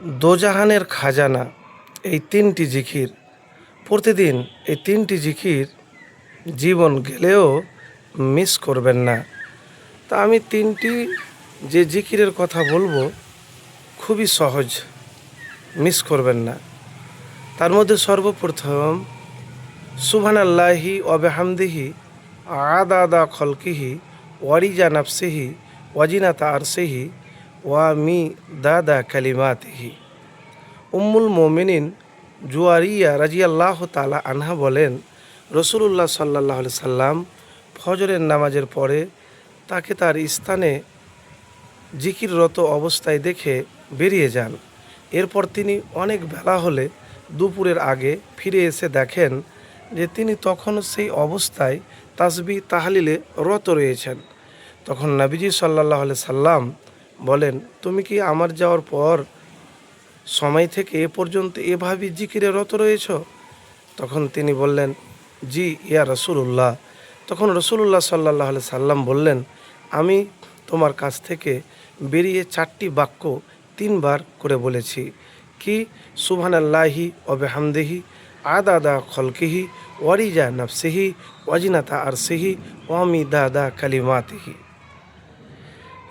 দোজাহানের খাজানা, এই তিনটি জিকির। প্রতিদিন এই তিনটি জিকির জীবন গেলেও মিস করবেন না। তা আমি তিনটি যে জিকিরের কথা বলব, খুবই সহজ, মিস করবেন না। তার মধ্যে সর্বপ্রথম সুবহান আল্লাহি অবেহামদিহি আদা আদা খলকিহি, ওয়ারিজা নাফসিহি, ওয়াজিনাতা আরসিহি ওয়া মি দাদা কালিমাতিহি। উম্মুল মোমিনিন জুয়ারিয়া রাজিয়াল্লাহ তালা আনহা বলেন, রসুলুল্লাহ সাল্লাহ সাল্লাম ফজরের নামাজের পরে তাকে তার স্থানে জিকিররত অবস্থায় দেখে বেরিয়ে যান। এরপর তিনি অনেক বেলা হলে দুপুরের আগে ফিরে এসে দেখেন যে তিনি তখনও সেই অবস্থায় তাসবি তাহালিলে রত রয়েছেন। তখন নাবিজি সাল্লাহ সাল্লাম বলেন, তুমি কি আমার যাওয়ার পর সময় থেকে এ পর্যন্ত এভাবেই জিকিরে রত রয়েছ? তখন তিনি বললেন, জি, ইয়া রসুল্লাহ তখন রসুল্লাহ সাল্লাহ সাল্লাম বললেন, আমি তোমার কাছ থেকে বেরিয়ে চারটি বাক্য তিনবার করে বলেছি। কি? সুবহান আল্লাহি অবেহামদেহি আদা দা খলকিহি, ওয়ারিজা নফসিহি, ওয়াজিনাতা আরসিহি ওয়ামি দাদা কালিমাতিহি।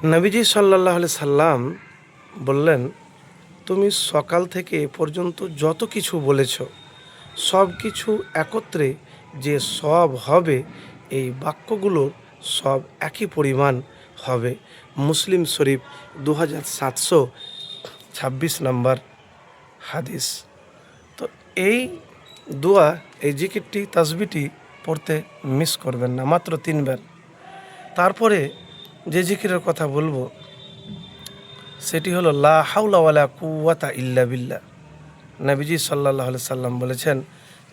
নবীজি সাল্লাহ সাল্লাম বললেন, তুমি সকাল থেকে পর্যন্ত যত কিছু বলেছ, সব কিছু একত্রে যে সব হবে, এই বাক্যগুলোর সব একই পরিমাণ হবে। মুসলিম শরীফ দু হাজার সাতশো ছাব্বিশ নম্বর হাদিস। তো এই দোয়া, এই জিকিরটি তাসবিটি পড়তে মিস করবেন না, মাত্র তিনবার। তারপরে যে জিকিরের কথা বলব, সেটি হলো, লা হাউলাওয়ালা কুয়াতা ইল্লা বিল্লা নবীজি সাল্লাহ সাল্লাম বলেছেন,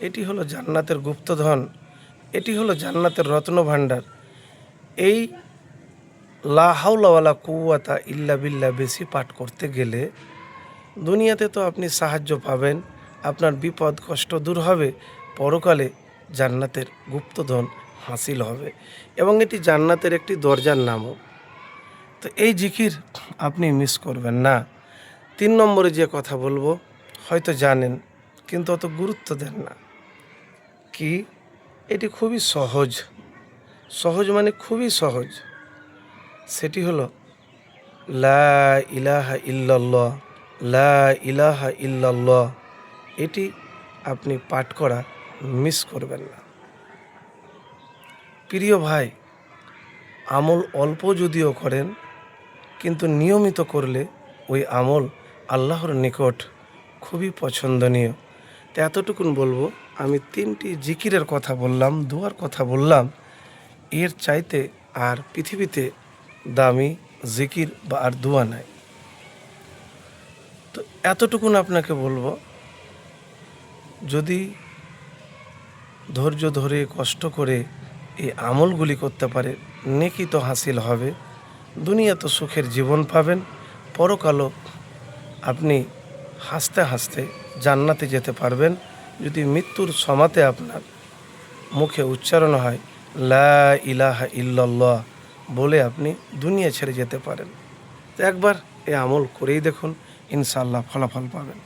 এটি হলো জান্নাতের গুপ্তধন, এটি হলো জান্নাতের রত্ন ভাণ্ডার। এই লা হাউলাওয়ালা কুয়াতা ইল্লা বিল্লা বেশি পাঠ করতে গেলে দুনিয়াতে তো আপনি সাহায্য পাবেন, আপনার বিপদ, কষ্ট দূর হবে, পরকালে জান্নাতের গুপ্তধন হাসিল হবে এবং এটি জান্নাতের একটি দরজার নামও। তো এই জিকির আপনি মিস করবেন না। তিন নম্বরে যে কথা বলব, হয়তো জানেন, কিন্তু অত গুরুত্ব দেন না। কি? এটি খুবই সহজ। সহজ মানে খুবই সহজ। সেটি হলো, লা ইলাহা ইল্লাল্লাহ, লা ইলাহা ইল্লাল্লাহ। এটি আপনি পাঠ করা মিস করবেন না। প্রিয় ভাই, আমল অল্প যদিও করেন, কিন্তু নিয়মিত করলে ওই আমল আল্লাহর নিকট খুবই পছন্দনীয়। তো এতটুকুন বলব, আমি তিনটি জিকিরের কথা বললাম, দুয়ার কথা বললাম। এর চাইতে আর পৃথিবীতে দামি জিকির বা আর দোয়া নাই। তো এতটুকুন আপনাকে বলব, যদি ধৈর্য ধরে, কষ্ট করে এই আমলগুলি করতে পারে, নেকি তো হাসিল হবে। দুনিয়া তো সুখের জীবন পাবেন। পরকালও আপনি হাসতে হাসতে জান্নাতে যেতে পারবেন। যদি মৃত্যুর সমাতে আপনার মুখে উচ্চারণ হয়, লা ইলাহা ইল্লাল্লাহ বলে আপনি দুনিয়া ছেড়ে যেতে পারেন। একবার এ আমল করেই দেখুন ইনশাল্লাহ ফলাফল পাবেন।